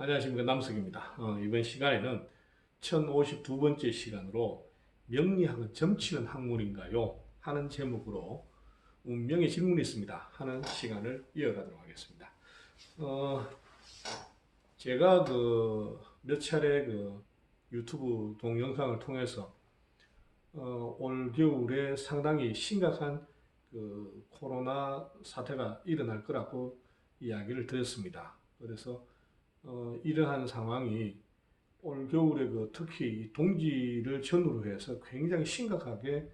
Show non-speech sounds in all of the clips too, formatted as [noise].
안녕하십니까 남석입니다. 어, 이번 시간에는 1052번째 시간으로 명리학은 점치는 학문인가요? 하는 제목으로 운명의 질문이 있습니다. 하는 시간을 이어가도록 하겠습니다. 어, 제가 그 몇 차례 그 유튜브 동영상을 통해서 어, 올 겨울에 상당히 심각한 그 코로나 사태가 일어날 거라고 이야기를 드렸습니다. 그래서 어, 이러한 상황이 올 겨울에 그 특히 이 동지를 전후로 해서 굉장히 심각하게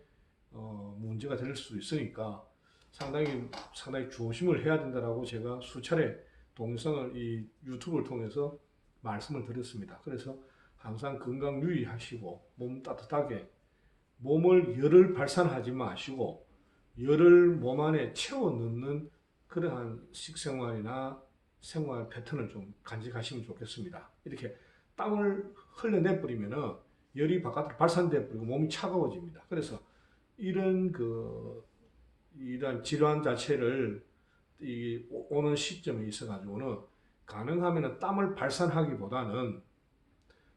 어, 문제가 될 수 있으니까 상당히 상당히 조심을 해야 된다라고 제가 수차례 동영상을 이 유튜브를 통해서 말씀을 드렸습니다. 그래서 항상 건강 유의하시고 몸 따뜻하게 몸을 열을 발산하지 마시고 열을 몸 안에 채워 넣는 그러한 식생활이나 생활 패턴을 좀 간직하시면 좋겠습니다. 이렇게 땀을 흘려내 버리면은 열이 바깥으로 발산돼 버리고 몸이 차가워집니다. 그래서 이런 그 이런 질환 자체를 이 오- 오는 시점에 있어 가지고는 가능하면은 땀을 발산하기보다는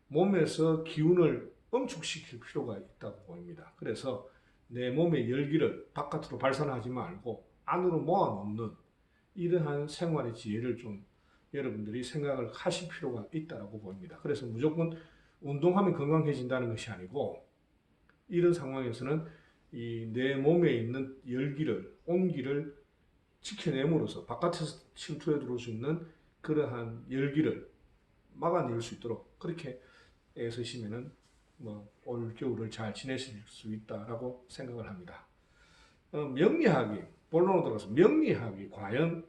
몸에서 기운을 응축시킬 필요가 있다고 보입니다. 그래서 내 몸의 열기를 바깥으로 발산하지 말고 안으로 모아놓는 이러한 생활의 지혜를 좀 여러분들이 생각을 하실 필요가 있다고 보입니다. 그래서 무조건 운동하면 건강해진다는 것이 아니고 이런 상황에서는 이 내 몸에 있는 열기를 온기를 지켜냄으로써 바깥에서 침투해 들어올 수 있는 그러한 열기를 막아낼 수 있도록 그렇게 애쓰시면은 뭐 올 겨울을 잘 지내실 수 있다라고 생각을 합니다. 어, 명리학이 본론으로 들어가서 명리학이 과연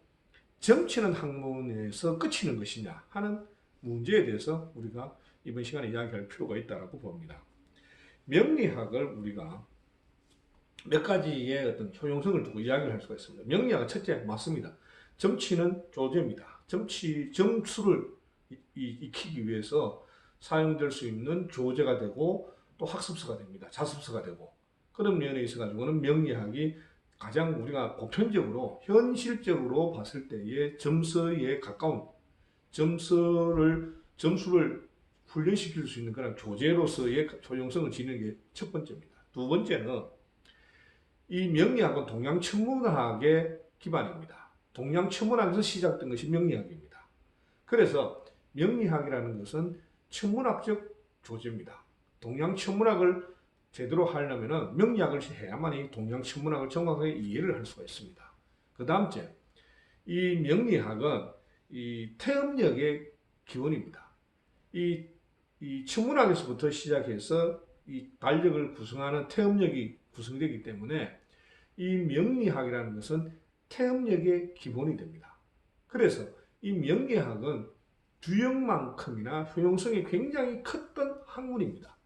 점치는 학문에서 끝이는 것이냐 하는 문제에 대해서 우리가 이번 시간에 이야기할 필요가 있다라고 봅니다. 명리학을 우리가 몇 가지의 어떤 효용성을 두고 이야기를 할 수가 있습니다. 명리학은 첫째 맞습니다. 점치는 조제입니다. 이- 이- 익히기 위해서 사용될 수 있는 조제가 되고 또 학습서가 됩니다. 자습서가 되고 그런 면에 있어 가지고는 명리학이 가장 우리가 보편적으로 현실적으로 봤을 때의 점수에 가까운 점수를 점수를 훈련시킬 수 있는 그런 조제로서의 효용성을 지니는 게 첫 번째입니다. 두 번째는 이 명리학은 동양 천문학의 기반입니다. 동양 천문학에서 시작된 것이 명리학입니다. 그래서 명리학이라는 것은 천문학적 조제입니다. 동양 천문학을 제대로 하려면은 명리학을 해야만 이 동양 천문학을 정확하게 이해를 할 수가 있습니다. 그 다음째, 이 명리학은 이 태음력의 기원입니다. 이, 이 천문학에서부터 시작해서 이 달력을 구성하는 태음력이 구성되기 때문에 이 명리학이라는 것은 태음력의 기본이 됩니다. 그래서 이 명리학은 두형만큼이나 효용성이 굉장히 컸던 학문입니다.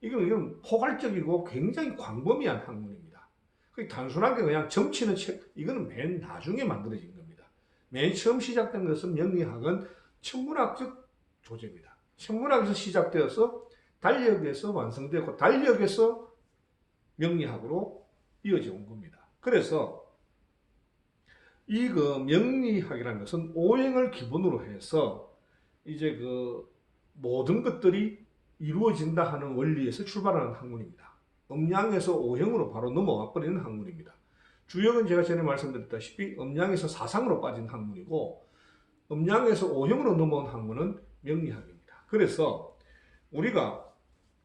이건, 이건 포괄적이고 굉장히 광범위한 학문입니다. 그 단순하게 그냥 점치는 책, 이거는 맨 나중에 만들어진 겁니다. 맨 처음 시작된 것은 명리학은 천문학적 조제입니다. 천문학에서 시작되어서 달력에서 완성되고 달력에서 명리학으로 이어져 온 겁니다. 그래서 이 그 명리학이라는 것은 오행을 기본으로 해서 이제 그 모든 것들이 이루어진다 하는 원리에서 출발하는 학문입니다. 음양에서 오행으로 바로 넘어와 버리는 학문입니다. 주역은 제가 전에 말씀드렸다시피 음양에서 사상으로 빠진 학문이고 음양에서 오행으로 넘어온 학문은 명리학입니다. 그래서 우리가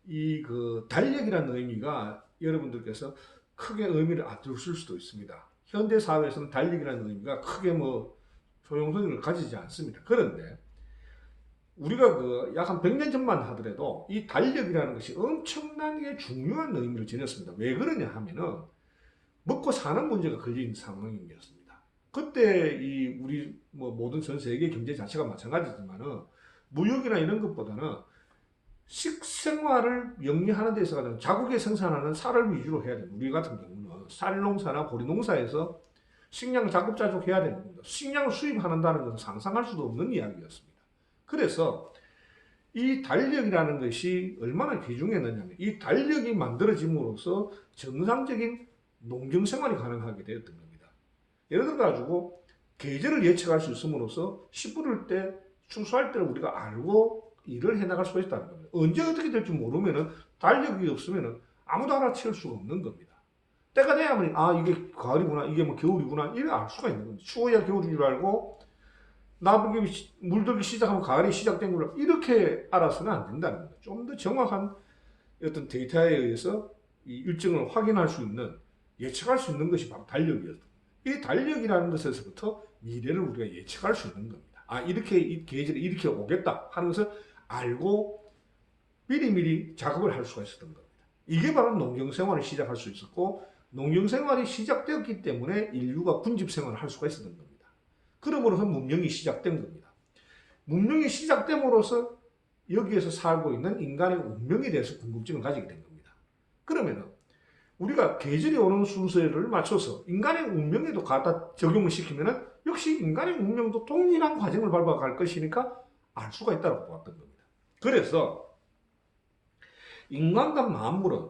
이 그 달력이라는 의미가 여러분들께서 크게 의미를 안 두실 수도 있습니다. 현대 사회에서는 달력이라는 의미가 크게 뭐 소용성을 가지지 않습니다. 그런데 우리가 그 약 한 100년 전만 하더라도 이 달력이라는 것이 엄청나게 중요한 의미를 지녔습니다. 왜 그러냐 하면은 먹고 사는 문제가 걸린 상황이었습니다. 그때 이 우리 뭐 모든 전 세계 경제 자체가 마찬가지지만은 무역이나 이런 것보다는 식생활을 영위하는 데 있어서는 자국에 생산하는 쌀을 위주로 해야 됩니다. 우리 같은 경우는 쌀 농사나 보리 농사에서 식량 자급자족해야 되는 겁니다. 식량을 수입한다는 것은 상상할 수도 없는 이야기였습니다. 그래서 이 달력이라는 것이 얼마나 귀중했느냐면 이 달력이 만들어짐으로써 정상적인 농경 생활이 가능하게 되었던 겁니다. 예를 들어 가지고 계절을 예측할 수 있음으로써 씨 뿌릴 때 추수할 때를 우리가 알고 일을 해나갈 수가 있다는 겁니다. 언제 어떻게 될지 모르면은 달력이 없으면은 아무도 알아채울 수가 없는 겁니다. 때가 돼야만 아 이게 가을이구나 이게 뭐 겨울이구나 이래 알 수가 있는 겁니다. 추워야 겨울인 줄 알고 나무기 물들기 시작하면 가을이 시작된 걸 이렇게 알아서는 안 된다는 겁니다. 좀더 정확한 어떤 데이터에 의해서 이 일정을 확인할 수 있는 예측할 수 있는 것이 바로 달력이었다. 이 달력이라는 것에서부터 미래를 우리가 예측할 수 있는 겁니다. 아 이렇게 이 계절이 이렇게 오겠다 하는 것을 알고 미리미리 작업을 할 수가 있었던 겁니다. 이게 바로 농경 생활을 시작할 수 있었고 농경 생활이 시작되었기 때문에 인류가 군집 생활을 할 수가 있었던 겁니다. 그러므로서 문명이 시작된 겁니다. 문명이 시작됨으로써 여기에서 살고 있는 인간의 운명에 대해서 궁금증을 가지게 된 겁니다. 그러면은 우리가 계절이 오는 순서를 맞춰서 인간의 운명에도 갖다 적용을 시키면은 역시 인간의 운명도 동일한 과정을 밟아갈 것이니까 알 수가 있다고 보았던 겁니다. 그래서 인간과 만물은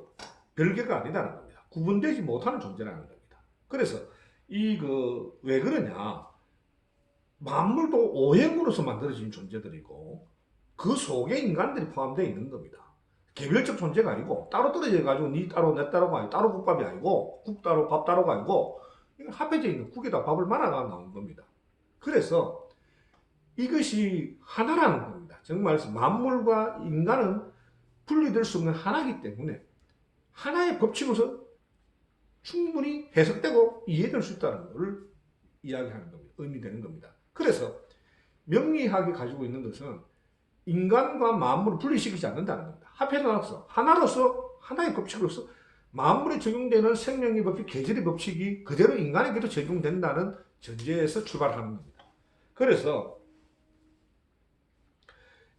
별개가 아니다는 겁니다. 구분되지 못하는 존재라는 겁니다. 그래서 이 그 왜 그러냐? 만물도 오행으로서 만들어진 존재들이고 그 속에 인간들이 포함되어 있는 겁니다. 개별적 존재가 아니고 따로 떨어져 가지고 니 따로 내 따로가 아니고 따로 국밥이 아니고 국 따로 밥 따로가 아니고 합해져 있는 국에다 밥을 말아가 나온 겁니다. 그래서 이것이 하나라는 겁니다. 정말 만물과 인간은 분리될 수 없는 하나이기 때문에 하나의 법칙으로서 충분히 해석되고 이해될 수 있다는 것을 이야기하는 겁니다. 의미되는 겁니다. 그래서 명리학이 가지고 있는 것은 인간과 만물을 분리시키지 않는다는 겁니다. 합해서 하나로서 하나의 법칙으로서 만물에 적용되는 생명의 법칙, 계절의 법칙이 그대로 인간에게도 적용된다는 전제에서 출발하는 겁니다. 그래서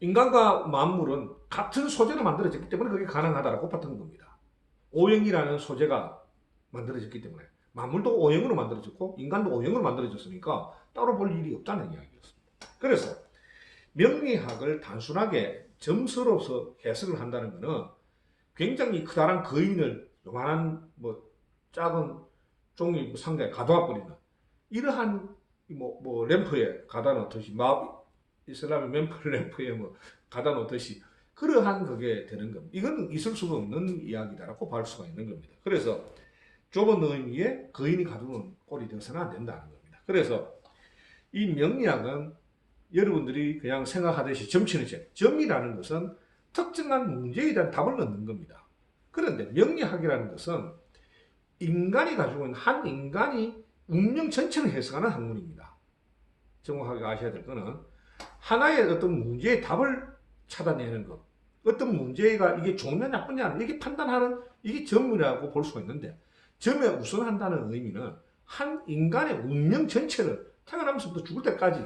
인간과 만물은 같은 소재로 만들어졌기 때문에 그게 가능하다라고 봤던 겁니다. 오형이라는 소재가 만들어졌기 때문에 만물도 오형으로 만들어졌고 인간도 오형으로 만들어졌으니까 따로 볼 일이 없다는 이야기였습니다. 그래서 명리학을 단순하게 점수로서 해석을 한다는 것은 굉장히 커다란 거인을 요만한 뭐 작은 종이 상자에 가둬와 버리는 이러한 뭐, 뭐 램프에 가다 놓듯이 마 이슬람의 램프 [laughs] 램프에 뭐 가다 놓듯이 그러한 그게 되는 겁니다. 이건 있을 수가 없는 이야기다라고 볼 수가 있는 겁니다. 그래서 좁은 의미의 거인이 가두는 꼴이 되어서는 안 된다는 겁니다. 그래서 이 명리학은 여러분들이 그냥 생각하듯이 점치는 책. 점이라는 것은 특정한 문제에 대한 답을 넣는 겁니다. 그런데 명리학이라는 것은 인간이 가지고 있는 한 인간이 운명 전체를 해석하는 학문입니다. 정확하게 아셔야 될 것은 하나의 어떤 문제의 답을 찾아내는 것. 어떤 문제가 이게 좋냐 나쁘냐 이게 판단하는 이게 점이라고 볼 수가 있는데 점에 우선한다는 의미는 한 인간의 운명 전체를 태어나면서부터 죽을 때까지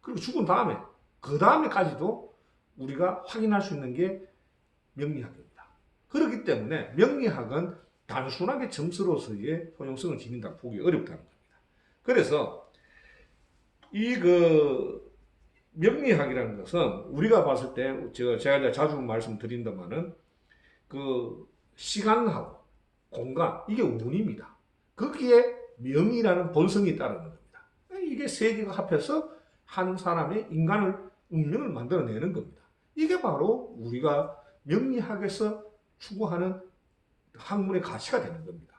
그리고 죽은 다음에 그 다음에까지도 우리가 확인할 수 있는 게 명리학입니다. 그렇기 때문에 명리학은 단순하게 점수로서의 효용성을 지닌다 보기 어렵다는 겁니다. 그래서 이 그 명리학이라는 것은 우리가 봤을 때 제가 제가 자주 말씀드린다마는 그 시간하고 공간 이게 운입니다. 거기에 명이라는 본성이 따르는 겁니다. 이게 세 개가 합해서 한 사람의 인간을 운명을 만들어내는 겁니다. 이게 바로 우리가 명리학에서 추구하는 학문의 가치가 되는 겁니다.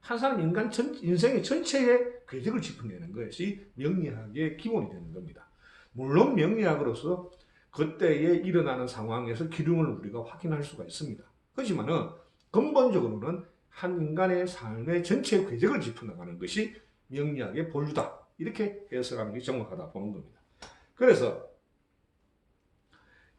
한 사람 인간 전, 인생의 전체의 궤적을 짚어내는 것이 명리학의 기본이 되는 겁니다. 물론 명리학으로서 그때에 일어나는 상황에서 기lum을 우리가 확인할 수가 있습니다. 하지만은 근본적으로는 한 인간의 삶의 전체의 궤적을 짚어나가는 것이 명리학의 본류다. 이렇게 해석하는 게 정확하다 보는 겁니다. 그래서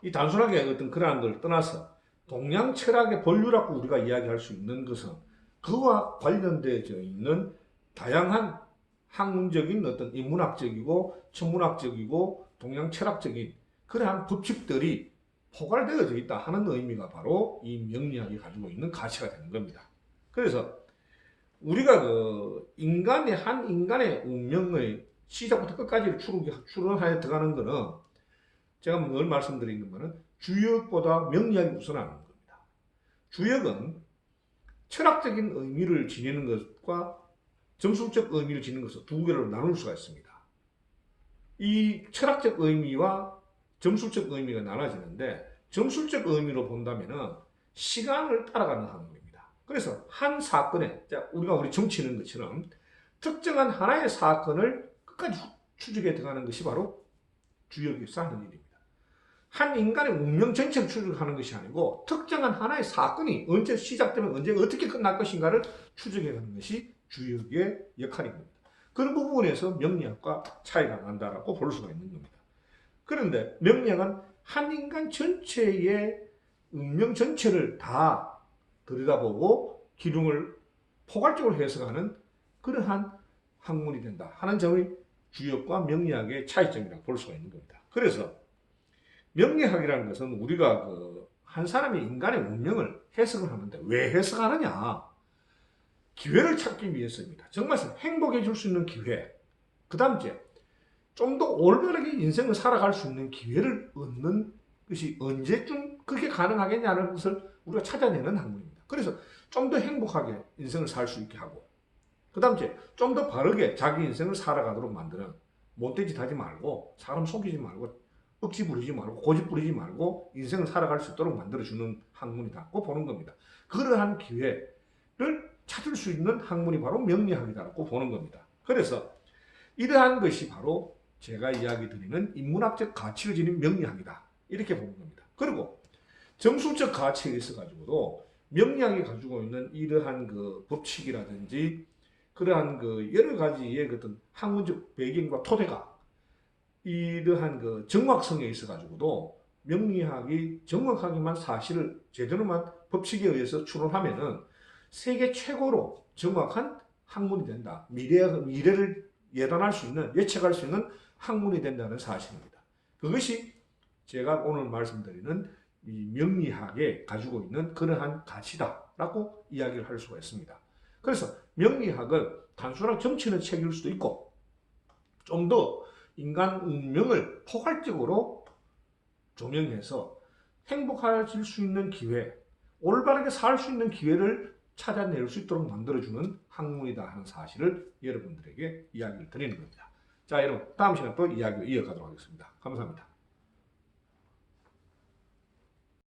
이 단순하게 어떤 그러한 걸 떠나서 동양 철학의 본류라고 우리가 이야기할 수 있는 것은 그와 관련되어 있는 다양한 학문적인 어떤 인문학적이고 천문학적이고 동양 철학적인 그러한 법칙들이 포괄되어져 있다 하는 의미가 바로 이 명리학이 가지고 있는 가치가 되는 겁니다. 그래서 우리가 그 인간의 한 인간의 운명의 시작부터 끝까지를 추론하여 들어가는 것은 제가 늘 말씀드린 것은 주역보다 명리학이 우선하는 겁니다. 주역은 철학적인 의미를 지니는 것과 점술적 의미를 지니는 것을 두 개로 나눌 수가 있습니다. 이 철학적 의미와 점술적 의미가 나눠지는데 점술적 의미로 본다면은 시간을 따라가는 학문입니다. 그래서 한 사건에 자, 우리가 우리 정치는 것처럼 특정한 하나의 사건을 끝까지 추적해 들어가는 것이 바로 주역에서 하는 일입니다. 한 인간의 운명 전체를 추적하는 것이 아니고 특정한 하나의 사건이 언제 시작되면 언제 어떻게 끝날 것인가를 추적해 가는 것이 주역의 역할입니다. 그런 부분에서 명리학과 차이가 난다라고 볼 수가 있는 겁니다. 그런데 명리학은 한 인간 전체의 운명 전체를 다 들여다보고 기둥을 포괄적으로 해석하는 그러한 학문이 된다 하는 점이 주역과 명리학의 차이점이라고 볼 수가 있는 겁니다. 그래서 명리학이라는 것은 우리가 그 한 사람의 인간의 운명을 해석을 하는데 왜 해석하느냐? 기회를 찾기 위해서입니다. 정말 행복해 줄수 있는 기회. 그 다음 이제 좀더 올바르게 인생을 살아갈 수 있는 기회를 얻는 것이 언제쯤 그게 가능하겠냐는 것을 우리가 찾아내는 학문입니다. 그래서 좀 더 행복하게 인생을 살 수 있게 하고, 그 다음 이제 좀더 바르게 자기 인생을 살아가도록 만드는 못되짓 하지 말고, 사람 속이지 말고, 억지 부리지 말고, 고집 부리지 말고, 인생을 살아갈 수 있도록 만들어주는 학문이다고 보는 겁니다. 그러한 기회를 찾을 수 있는 학문이 바로 명리학이다라고 보는 겁니다. 그래서 이러한 것이 바로 제가 이야기 드리는 인문학적 가치를 지닌 명리학이다. 이렇게 보는 겁니다. 그리고 정수적 가치에 있어 가지고도 명리학이 가지고 있는 이러한 그 법칙이라든지 그러한 그 여러 가지의 어떤 학문적 배경과 토대가 이러한 그 정확성에 있어 가지고도 명리학이 정확하게만 사실을 제대로만 법칙에 의해서 추론하면은 세계 최고로 정확한 학문이 된다. 미래, 미래를 예단할 수 있는, 예측할 수 있는 학문이 된다는 사실입니다. 그것이 제가 오늘 말씀드리는 이 명리학에 가지고 있는 그러한 가치다라고 이야기를 할 수가 있습니다. 그래서 명리학을 단순한 정치는 책일 수도 있고 좀 더 인간 운명을 포괄적으로 조명해서 행복해질 수 있는 기회, 올바르게 살 수 있는 기회를 찾아낼 수 있도록 만들어주는 학문이다 하는 사실을 여러분들에게 이야기를 드리는 겁니다. 자, 여러분, 다음 시간에 또 이야기를 이어가도록 하겠습니다. 감사합니다.